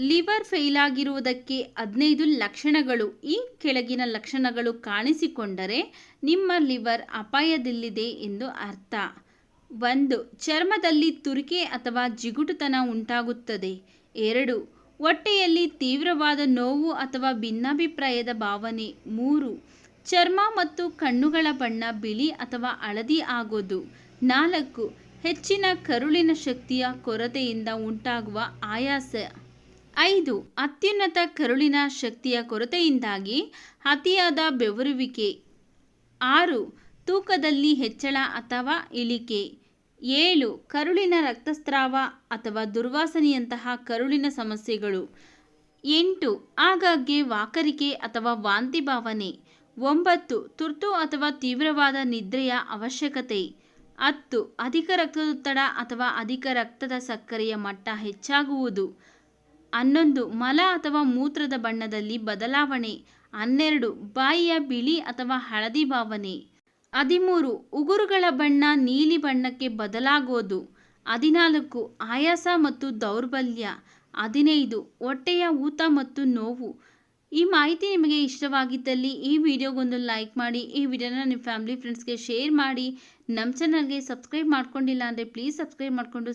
Liver fail ಆಗಿರುವುದಕ್ಕೆ ಹದಿನೈದು ಲಕ್ಷಣಗಳು. ಈ ಕೆಳಗಿನ ಲಕ್ಷಣಗಳು ಕಾಣಿಸಿಕೊಂಡರೆ ನಿಮ್ಮ ಲಿವರ್ ಅಪಾಯದಲ್ಲಿದೆ ಎಂದು ಅರ್ಥ. ಒಂದು, ಚರ್ಮದಲ್ಲಿ ತುರಿಕೆ ಅಥವಾ ಜಿಗುಟುತನ ಉಂಟಾಗುತ್ತದೆ. ಎರಡು, ಹೊಟ್ಟೆಯಲ್ಲಿ ತೀವ್ರವಾದ ನೋವು ಅಥವಾ ಭಿನ್ನಾಭಿಪ್ರಾಯದ ಭಾವನೆ. ಮೂರು, ಚರ್ಮ ಮತ್ತು ಕಣ್ಣುಗಳ ಬಣ್ಣ ಬಿಳಿ ಅಥವಾ ಹಳದಿ ಆಗೋದು. ನಾಲ್ಕು, ಹೆಚ್ಚಿನ ಕರುಳಿನ ಶಕ್ತಿಯ ಕೊರತೆಯಿಂದ ಉಂಟಾಗುವ ಆಯಾಸ. ಐದು, ಅತ್ಯುನ್ನತ ಕರುಳಿನ ಶಕ್ತಿಯ ಕೊರತೆಯಿಂದಾಗಿ ಅತಿಯಾದ ಬೆವರುವಿಕೆ. ಆರು, ತೂಕದಲ್ಲಿ ಹೆಚ್ಚಳ ಅಥವಾ ಇಳಿಕೆ. ಏಳು, ಕರುಳಿನ ರಕ್ತಸ್ರಾವ ಅಥವಾ ದುರ್ವಾಸನೆಯಂತಹ ಕರುಳಿನ ಸಮಸ್ಯೆಗಳು. ಎಂಟು, ಆಗಾಗ್ಗೆ ವಾಕರಿಕೆ ಅಥವಾ ವಾಂತಿ ಭಾವನೆ. ಒಂಬತ್ತು, ತುರ್ತು ಅಥವಾ ತೀವ್ರವಾದ ನಿದ್ರೆಯ ಅವಶ್ಯಕತೆ. ಹತ್ತು, ಅಧಿಕ ರಕ್ತದೊತ್ತಡ ಅಥವಾ ಅಧಿಕ ರಕ್ತದ ಸಕ್ಕರೆಯ ಮಟ್ಟ ಹೆಚ್ಚಾಗುವುದು. ಹನ್ನೊಂದು ಮಲ ಅಥವಾ ಮೂತ್ರದ ಬಣ್ಣದಲ್ಲಿ ಬದಲಾವಣೆ, ಹನ್ನೆರಡು ಬಾಯಿಯ ಬಿಳಿ ಅಥವಾ ಹಳದಿ ಭಾವನೆ, ಹದಿಮೂರು ಉಗುರುಗಳ ಬಣ್ಣ ನೀಲಿ ಬಣ್ಣಕ್ಕೆ ಬದಲಾಗೋದು, ಹದಿನಾಲ್ಕು ಆಯಾಸ ಮತ್ತು ದೌರ್ಬಲ್ಯ, ಹದಿನೈದು ಹೊಟ್ಟೆಯ ಊತ ಮತ್ತು ನೋವು. ಈ ಮಾಹಿತಿ ನಿಮಗೆ ಇಷ್ಟವಾಗಿದ್ದಲ್ಲಿ ಈ ವಿಡಿಯೋಗೊಂದು ಲೈಕ್ ಮಾಡಿ, ಈ ವಿಡಿಯೋನ ನಿಮ್ಮ ಫ್ಯಾಮಿಲಿ ಫ್ರೆಂಡ್ಸ್ಗೆ ಶೇರ್ ಮಾಡಿ, ನಮ್ಮ ಚಾನಲ್ಗೆ ಸಬ್ಸ್ಕ್ರೈಬ್ ಮಾಡ್ಕೊಂಡಿಲ್ಲ ಅಂದರೆ ಪ್ಲೀಸ್ ಸಬ್ಸ್ಕ್ರೈಬ್ ಮಾಡಿಕೊಂಡು